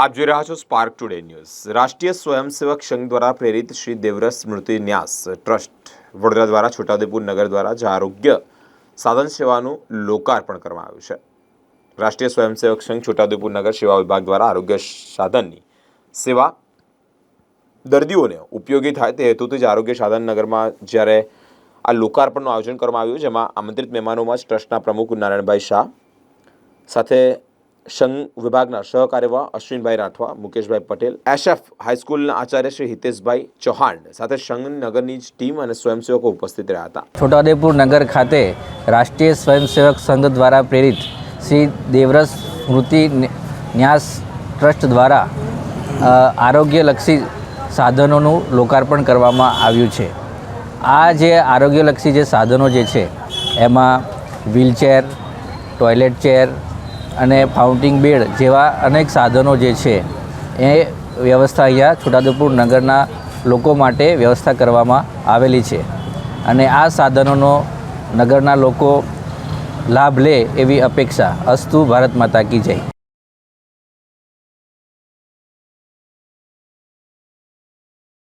આપ જોઈ રહ્યા છો સ્પાર્ક ટુડે ન્યૂઝ રાષ્ટ્રીય સ્વયંસેવક સંઘ દ્વારા પ્રેરિત શ્રી દેવરસ સ્મૃતિ ન્યાસ ટ્રસ્ટ વડોદરા દ્વારા છોટાઉદેપુર નગર દ્વારા જ આરોગ્ય સાધન સેવાનું લોકાર્પણ કરવામાં આવ્યું છે. રાષ્ટ્રીય સ્વયંસેવક સંઘ છોટાઉદેપુર નગર સેવા વિભાગ દ્વારા આરોગ્ય સાધનની સેવા દર્દીઓને ઉપયોગી થાય તે હેતુથી જ આરોગ્ય સાધન નગરમાં જ્યારે આ લોકાર્પણનું આયોજન કરવામાં આવ્યું, જેમાં આમંત્રિત મહેમાનોમાં જ ટ્રસ્ટના પ્રમુખ નારાયણભાઈ શાહ સાથે સંઘ વિભાગના સહકાર્યવા અશ્વિનભાઈ રાઠવા, મુકેશભાઈ પટેલ એશએફ હાઈસ્કૂલના આચાર્ય શ્રી હિતેશભાઈ ચૌહાણ સાથે સંઘ નગરની જ ટીમ અને સ્વયંસેવકો ઉપસ્થિત રહ્યા હતા. છોટાઉદેપુર નગર ખાતે રાષ્ટ્રીય સ્વયંસેવક સંઘ દ્વારા પ્રેરિત શ્રી દેવરસ સ્મૃતિ ન્યાસ ટ્રસ્ટ દ્વારા આરોગ્યલક્ષી સાધનોનું લોકાર્પણ કરવામાં આવ્યું છે. આ જે આરોગ્યલક્ષી જે સાધનો જે છે, એમાં વ્હીલચેર, ટોયલેટ ચેર અને ફાઉન્ટિંગ બેડ જેવા અનેક સાધનો જે છે, એ વ્યવસ્થા અહીંયા છોટાઉદેપુર નગરના લોકો માટે વ્યવસ્થા કરવામાં આવેલી છે. અને આ સાધનોનો નગરના લોકો લાભ લે એવી અપેક્ષા. અસ્તુ ભારત માતા કી જય.